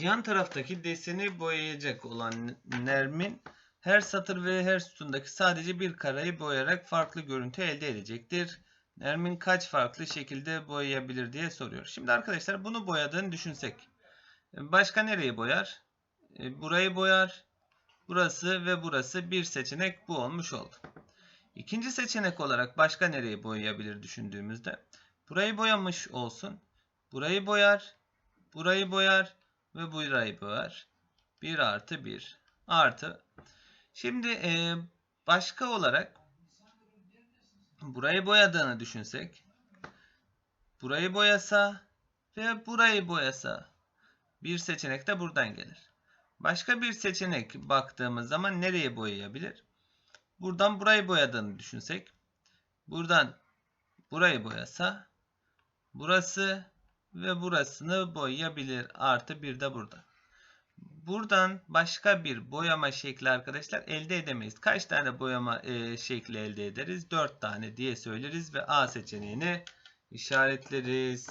Yan taraftaki deseni boyayacak olan Nermin her satır ve her sütundaki sadece bir karayı boyayarak farklı görüntü elde edecektir. Nermin kaç farklı şekilde boyayabilir diye soruyor. Şimdi arkadaşlar bunu boyadığını düşünsek. Başka nereyi boyar? E, Burayı boyar. Burası ve burası bir seçenek bu olmuş oldu. İkinci seçenek olarak başka nereyi boyayabilir düşündüğümüzde. Burayı boyamış olsun. Burayı boyar. Burayı boyar ve burayı boyar. 1 artı 1 artı. Şimdi e, başka olarak burayı boyadığını düşünsek. Burayı boyasa ve burayı boyasa. Bir seçenek de buradan gelir. Başka bir seçenek baktığımız zaman nereye boyayabilir? Buradan burayı boyadığını düşünsek. Buradan burayı boyasa. Burası ve burasını boyayabilir. Artı bir de burada. Buradan başka bir boyama şekli arkadaşlar elde edemeyiz. Kaç tane boyama e, şekli elde ederiz? 4 tane diye söyleriz ve A seçeneğini işaretleriz.